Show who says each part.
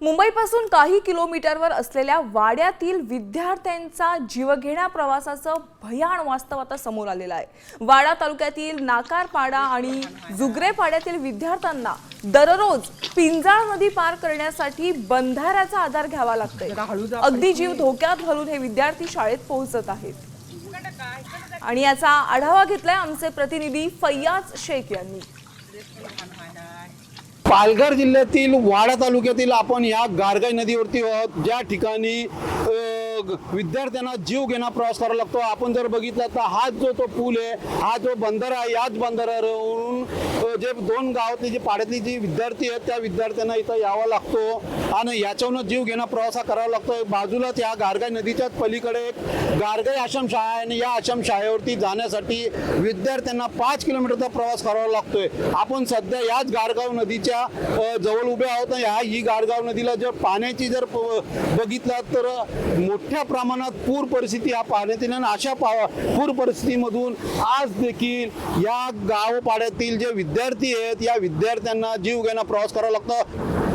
Speaker 1: मुंबईपासून काही किलोमीटरवर असलेल्या वाड्यातील विद्यार्थ्यांचा जीवघेण्या प्रवासाचं भयान वास्तव आता समोर आलेलं आहे. वाडा तालुक्यातील नाकारपाडा आणि जुगरेपाड्यातील विद्यार्थ्यांना दररोज पिंजाळ नदी पार करण्यासाठी बंधाऱ्याचा आधार घ्यावा लागतोय. अगदी जीव धोक्यात घालून हे विद्यार्थी शाळेत पोहोचत आहेत. आणि याचा आढावा घेतलाय आमचे प्रतिनिधी फैयाज शेख यांनी.
Speaker 2: पालघर जिल्ह्यातील वाडा तालुक्यातील आपण या गारगाई नदीवरती आहोत. ज्या ठिकाणी विद्यार्थ्यांना जीव घेणा प्रवास करावा लागतो. आपण जर बघितलं तर हा जो तो पूल आहे हा जो बंदर आहे याच बंदरावरून जे दोन गावातली जी पाड्यातली जी विद्यार्थी आहेत त्या विद्यार्थ्यांना इथं यावा लागतो. आणि याच्यावरून जीव घेणा प्रवास हा करावा लागतो. बाजूलाच या गारगाई नदीच्याच पलीकडे एक गारगाई आश्रमशाळा आहे. आणि या आश्रमशाळेवरती जाण्यासाठी विद्यार्थ्यांना पाच किलोमीटरचा प्रवास करावा लागतोय. आपण सध्या याच गारगाव नदीच्या जवळ उभे आहोत. ह्या ही गारगाव नदीला जर पाण्याची जर प- बघितलात तर मोठ्या प्रमाणात पूर परिस्थिती या येईल आणि अशा पा पूर परिस्थितीमधून आज देखील या गावपाड्यातील जे विद्यार्थी आहेत या विद्यार्थ्यांना जीव घ्यायला प्रवास करावा लागतो.